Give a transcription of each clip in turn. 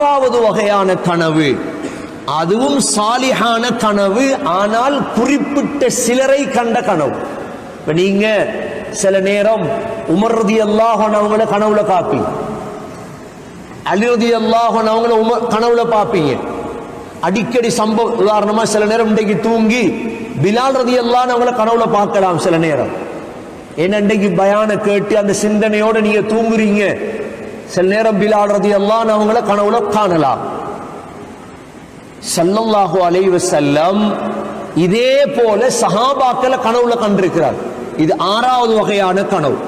மூன்றாவது வகையான கனவு. அதுவும் சாலிஹான கனவு ஆனால் குறிப்பிட்ட சிலரை கண்ட கனவு. இப்ப நீங்க சில நேரம் உமர்றதி அல்லாஹன் அவங்கள கனவுல காப்பீங்க அலிரதி அல்லாஹன் அவங்கள உமர் கனவுல பார்ப்பீங்க அடிக்கடி சம்பவம் உதாரணமா சில நேரம் இன்றைக்கு தூங்கி பிலால் ரதி அல்லாஹ் அவங்கள கனவுல பார்க்கலாம் சில நேரம். ஏன்னா இன்றைக்கு பயான கேட்டு அந்த சிந்தனையோட நீங்க தூங்குறீங்க. சில நேரம் பிலால் ரதி அவங்கள கனவுல காணலாம். சல்லல்லாஹு அலைவ செல்லம் இதே போல சஹாபாக்களை கனவுல கண்டிருக்கிறார். இது ஆறாவது வகையான கனவு.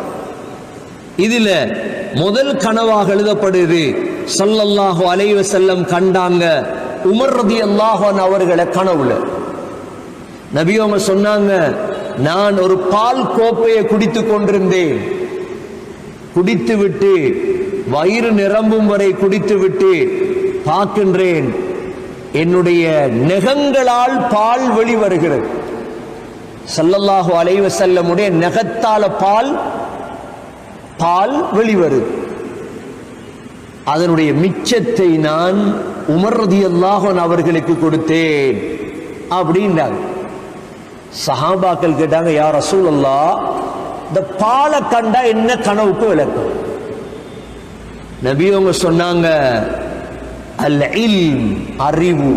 இதுல முதல் கனவாக எழுதப்படுது சல்லல்லாஹு அலைவ செல்லம் கண்டாங்க உமர் ரதி அல்லாஹன் அவர்களை கனவுல. நபி அவங்க சொன்னாங்க நான் ஒரு பால் கோப்பையை குடித்து கொண்டிருந்தேன். குடித்து விட்டு வயிறு நிரம்பும் வரை குடித்துவிட்டு பார்க்கின்றேன் என்னுடைய நெகங்களால் பால் வெளிவருகிறது சல்லல்லாஹு அலைவ செல்லமுடைய நெகத்தால பால் பால் வெளிவருது அதனுடைய மிச்சத்தை நான் உமர் ரதியல்லாஹு அவர்களுக்கு கொடுத்தேன் அப்படின்றாங்க. சஹாபாக்கள் கேட்டாங்க யார் ரசூலல்லா இந்த பாலை கண்டா என்ன கனவுக்கு விளக்கம்? நபி அவங்க சொன்னாங்க அல் இல்ம் அறிவு.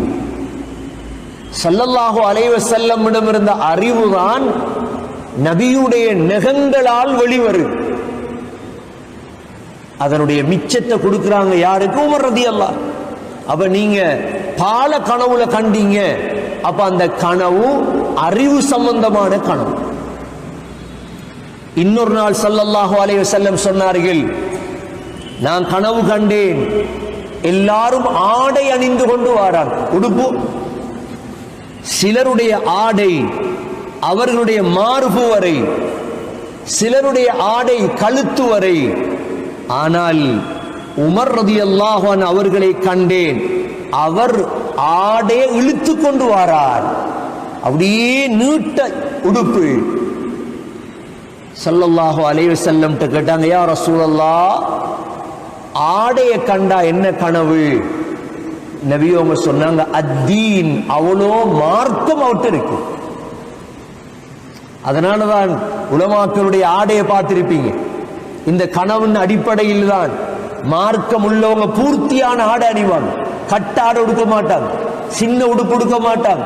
சல்லல்லாஹு அலைவ வஸல்லமிடம் இருந்த அறிவுதான் நபியுடைய நெகங்களால் வெளிவரும் அதனுடைய மிச்சத்தை கொடுக்குறாங்க யாருக்கு? உமர் அல்லா அப்ப நீங்க பால கனவுல கண்டீங்க. அப்ப அந்த கனவு அறிவு சம்பந்தமான கனவு. இன்னொரு நாள் சல்லல்லாஹு அலைவ செல்லம் சொன்னார்கள் நான் கனவு கண்டேன். எல்லாரும் ஆடை அணிந்து கொண்டு வாரார். உடுப்பு. சிலருடைய ஆடை அவர்களுடைய மார்பு வரை சிலருடைய ஆடை கழுத்து வரை. ஆனால் உமர் ரதி அல்லாஹான் அவர்களை கண்டேன். அவர் ஆடையை இழுத்து கொண்டு வாரார். அப்படியே நீட்ட உடுப்பு. ஸல்லல்லாஹு அலைவசல்லம் கேட்டாங்க யார் ரசூலல்லா ஆடைய கண்டா என்ன கனவு? நபி சொன்னாங்க அத்தீன். அவ்வளோ மார்க்கம் அவர்கிட்ட இருக்கு. அதனாலதான் உலமாக்களுடைய ஆடையை பார்த்திருப்பீங்க. இந்த கனவின் அடிப்படையில் தான் மார்க்கம் உள்ளவங்க பூர்த்தியான ஆடை அணிவாங்க. கட்ட ஆடை உடுக்க மாட்டாங்க. சின்ன உடுப்பு உடுக்க மாட்டாங்க.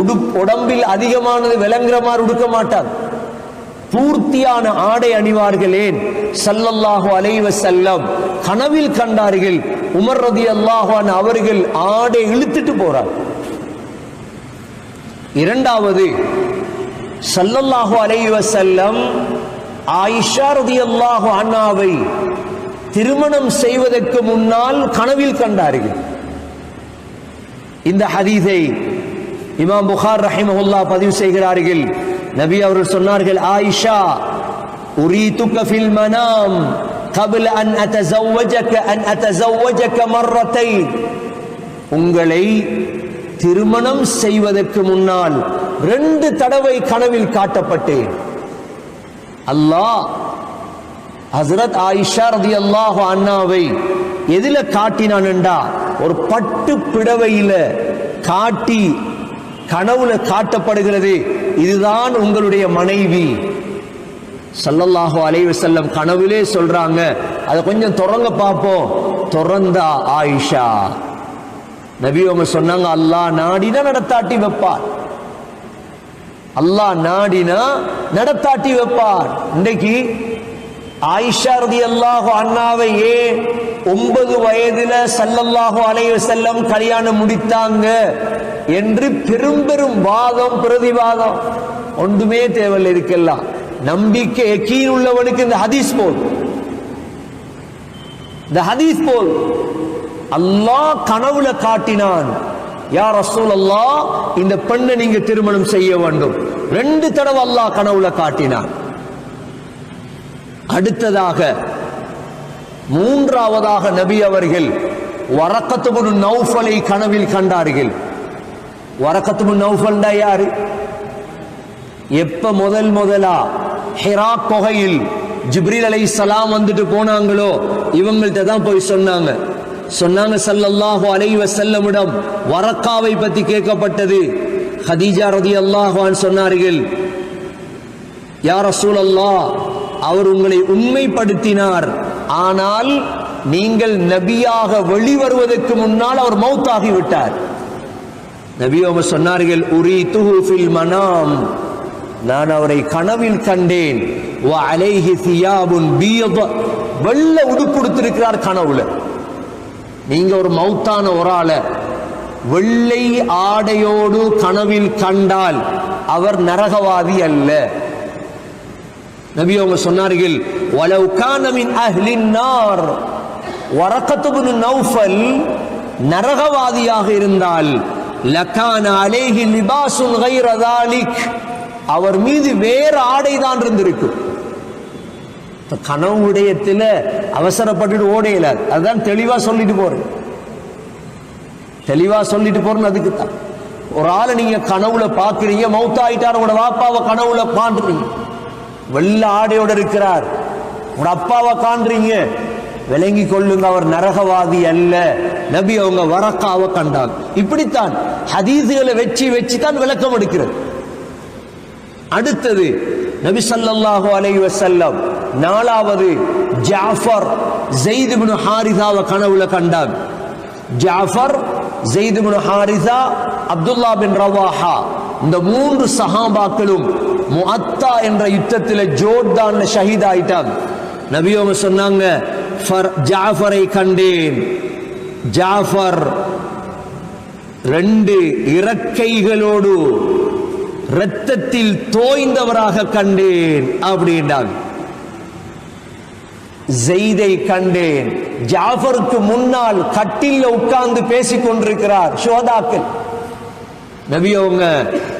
உடுப்பு உடம்பில் அதிகமானது விளங்குற மாதிரி உடுக்க மாட்டாங்க. பூர்த்தியான ஆடை அணிவார்கள். ஏன் சல்லல்லாஹு அலைவ செல்லம் கனவில் கண்டார்கள். உமர் ரதி அல்லாஹான் அவர்கள் ஆடை இழுத்துட்டு போறார். இரண்டாவது சல்லல்லாஹு அலைவ செல்லம் ஆயிஷா ரதி அல்லாஹு அண்ணாவை திருமணம் செய்வதற்கு முன்னால் கனவில் கண்டார்கள். இந்த ஹதீதை இமாம் புகார் ரஹிமஹுல்லா பதிவு செய்கிறார்கள். நபி அவர்கள் சொன்னார்கள் ஆயிஷா உரீதுக ஃபில் மனாம் قبل أن أتزوجك أن أتزوجك مرتين உங்களை திருமணம் செய்வதற்கு முன்னால் ரெண்டு தடவை கனவில் காட்டப்பட்டேன் அல்லாஹ் ஹசரத் ஆயிஷா ரதி அல்லாஹு அண்ணாவை எதில காட்டினான் என்றா ஒரு பட்டு பிடவையில காட்டி கனவுல காட்டப்படுகிறது இதுதான் உங்களுடைய மனைவி. சல்லல்லாஹு அலைவு செல்லம் கனவுலே சொல்றாங்க. அதை கொஞ்சம் தொடங்க பார்ப்போம். திறந்தா ஆயிஷா. நபி அவங்க சொன்னாங்க அல்லாஹ் நாடினா நடத்தாட்டி வைப்பார். அல்லாஹ் நாடினா நடத்தாட்டி வைப்பார். இன்றைக்கு ஆயிஷா ரதி அல்லாஹு அண்ணாவை ஏன் ஒன்பது வயதுல சல்லல்லாஹு அலைய செல்லம் கல்யாணம் முடித்தாங்க என்று பெரும் பெரும் வாதம் பிரதிவாதம். ஒன்றுமே தேவையில்லை இருக்கலாம் நம்பிக்கை எக்கீன் உள்ளவனுக்கு இந்த ஹதீஸ் போல் இந்த ஹதீஸ் போல் அல்லாஹ் கனவுல காட்டினான் யா ரசூல் அல்லாஹ் இந்த பெண்ணை நீங்க திருமணம் செய்ய வேண்டும். ரெண்டு தடவை அல்லாஹ் கனவுல காட்டினான். அடுத்ததாக மூன்றாவதாக நபி அவர்கள் வரக்கத்துபுன் நௌஃபலை கனவில் கண்டார்கள். வரக்கத்துபுன் நௌஃபல்டா யாரு? எப்ப முதல் முதலா ஹெரா கொகையில் ஜிப்ரில் அலை சலாம் வந்துட்டு போனாங்களோ இவங்கள்ட்ட தான் போய் சொன்னாங்க. சொன்னாங்க சல்லல்லாஹு அலைவ செல்லமிடம் வரக்காவை பத்தி கேட்கப்பட்டது. ஹதீஜா ரதி அல்லாஹான் சொன்னார்கள் யாரசூல் அல்லாஹ் அவர் உங்களை உண்மைப்படுத்தினார். ஆனால் நீங்கள் நபியாக வெளிவருவதற்கு முன்னால் அவர் மௌத்தாகி விட்டார் நபி சொன்னார்கள் உரி துஹுஃபில் மனாம். நான் அவரை கனவில் கண்டேன். வ அலைஹி தியாபுன் பியத. வெள்ள உடுப்பு உடுத்திருக்கிறார் கனவுல. நீங்க ஒரு மௌத்தான ஒரு ஆளை வெள்ளை ஆடையோடு கனவில் கண்டால் அவர் நரகவாதி அல்ல. நபி அவங்க சொன்னார்கள் வலவு கானமின் அஹ்லின் நார். வரக்கத்துபுன் நௌஃபல் நரகவாதியாக இருந்தால் லக்கான அலேஹி லிபாசுன் கைரதாலிக் அவர் மீது வேறு ஆடை தான் இருந்திருக்கும். இப்போ கனவு உடையத்தில் அவசரப்பட்டுட்டு ஓடையில அதுதான் தெளிவாக சொல்லிட்டு போறேன். தெளிவா சொல்லிட்டு போறேன்னு அதுக்கு தான் ஒரு ஆளை நீங்க கனவுல பார்க்குறீங்க மௌத்தாயிட்டார் உங்களோட வாப்பாவை கனவுல காண்றீங்க வெள்ள ஆடையோட இருக்கிறார். உன் அப்பாவை காண்றீங்க. விளங்கி கொள்ளுங்க அவர் நரகவாதி அல்ல. நபி அவங்க வரக்காவை கண்டான் இப்படித்தான் ஹதீசுகளை வச்சு வச்சு தான் விளக்கம் எடுக்கிறது. அடுத்தது நபி சல்லாஹு அலை வசல்லம் நாலாவது ஜாஃபர் ஜெயித் ஹாரிசாவை கனவுல கண்டான் Jafar Zaid Haritha Abdullah bin Rawaha. இந்த மூன்று சஹாபாக்களும் முஅத்தா என்ற யுத்தத்தில் ஜோர்தான் ஷஹீத் ஆயிட்டாங்க நபி அவங்க சொன்னாங்க ஃபர் ஜாஃபரை கண்டேன். ஜாஃபர் ரெண்டு இறக்கைகளோடு இரத்தத்தில் தோய்ந்தவராக கண்டேன் அப்படின்றாங்க. ஜெய்தை கண்டேன். ஜாஃபருக்கு முன்னால் கட்டில உட்கார்ந்து பேசிக் கொண்டிருக்கிறார் சோதாக்கள் நபி அவங்க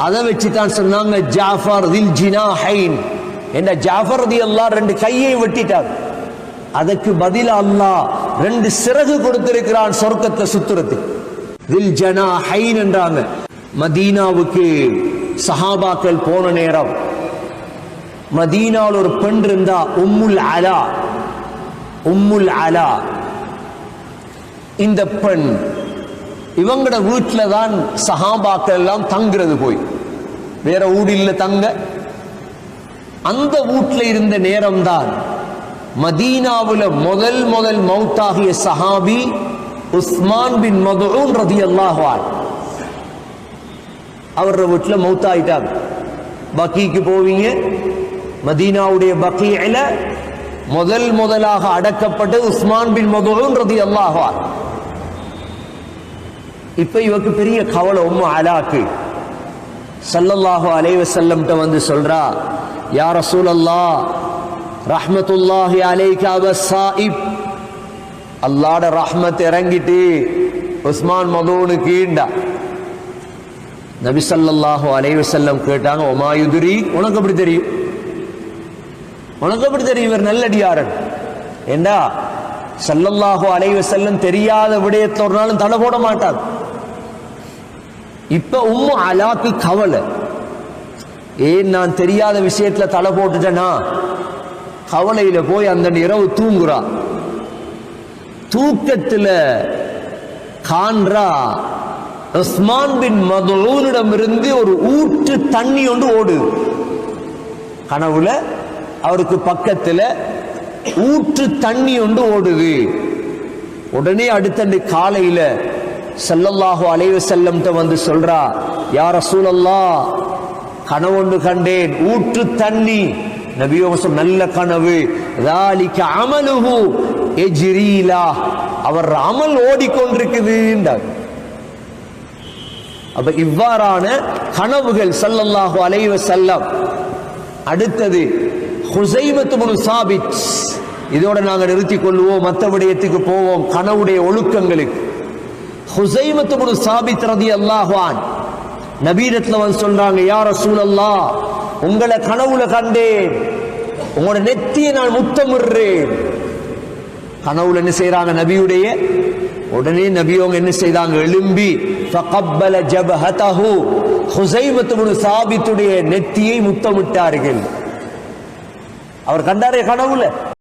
அதை வச்சு தான் சொன்னாங்க ஜாஃபர் தில் ஜினா ஹைன் என்ன ஜாஃபர் ரதி அல்லாஹ் ரெண்டு கையை வெட்டிட்டார். அதற்கு பதில் அல்லாஹ் ரெண்டு சிறகு கொடுத்திருக்கிறான் சொர்க்கத்தை சுத்துறது தில் ஜனா ஹைன் என்றாங்க. மதீனாவுக்கு சஹாபாக்கள் போன நேரம். மதீனாவில் ஒரு பெண் இருந்தா உம்முல் அலா. உம்முல் அலா. இந்த பெண் இவங்கட வீட்டில் தான் சஹாபாக்கள் எல்லாம் தங்குறது போய். வேற ஊடில்ல தங்க. அந்த வீட்டில் இருந்த நேரம்தான் மதீனாவுல முதல் முதல் மௌத்தாகிய சஹாபி உஸ்மான் பின் மதுஊன் ரதி அல்லாஹால் அவரோட வீட்டில் மௌத்தாயிட்டாங்க. பக்கீக்கு போவீங்க. மதீனாவுடைய பக்கியில முதல் முதலாக அடக்கப்பட்டு உஸ்மான் பின் மதுஊன் ரதி அல்லாஹால் இப்ப இவருக்கு பெரிய கவலை உம்மு அலாக்கு. சல்லல்லாஹு அலைஹி வசல்லம்கிட்ட வந்து சொல்றா யா ரசூலல்லா ரஹ்மத்துல்லாஹி அலைக அவஸ்ஸாயிப் அல்லாட ரஹ்மத் இறங்கிட்டு உஸ்மான் மதூனுக்குண்டா நபி சல்லல்லாஹு அலைஹி வசல்லம் கேட்டாங்க ஒமாயுதுரி உனக்கு எப்படி தெரியும்? உனக்கு எப்படி தெரியும்? இவர் நல்லடியாரன். ஏண்டா? சல்லல்லாஹோ அலைவ செல்லம் தெரியாத விடயத்துல ஒரு நாளும் தடை போட மாட்டார். இப்ப உம்மு அலாக்கு கவலை. ஏன் நான் தெரியாத விஷயத்துல தலை போட்டுட்டேனா? கவலையில போய் அந்த இரவு தூங்குறா. தூக்கத்துல காண்றா. உஸ்மான் பின் மதுலூனிடம் இருந்து ஒரு ஊற்று தண்ணி ஒன்று ஓடுது. கனவுல அவருக்கு பக்கத்துல ஊற்று தண்ணி ஒன்று ஓடுது. உடனே அடுத்த காலையில செல்லல்லாஹோ அலைவ செல்லம்ட்ட வந்து சொல்றா யார சூழல்லா கனவொன்று கண்டேன். ஊற்று தண்ணி. நபியோசம் நல்ல கனவு. ராலிக்கு அமலுகு எஜிரீலா. அவர் அமல் ஓடிக்கொண்டிருக்குதுன்றார் அப்ப இவ்வாறான கனவுகள் சல்லல்லாஹு அலைவ செல்லம் அடுத்தது ஹுசைமத்து முனு சாபித். இதோட நாங்கள் நிறுத்திக் கொள்வோம் மற்ற விடயத்துக்கு போவோம் கனவுடைய ஒழுக்கங்களுக்கு. ஹுசைமத்து முனு சாபித் ரதி அல்லாஹான் நபீரத்துல வந்து சொல்றாங்க யார சூழல்லா உங்களை கனவுல கண்டேன். உங்களோட நெத்தியை நான் முத்தமிடுறேன். கனவுல என்ன செய்யறாங்க நபியுடைய? உடனே நபியவங்க என்ன செய்தாங்க? எழும்பி ஃபகப்பல ஜபஹதஹு. ஹுசைமத்து முழு சாபித்துடைய நெத்தியை முத்தமிட்டார்கள். அவர் கண்டாரே கனவுல.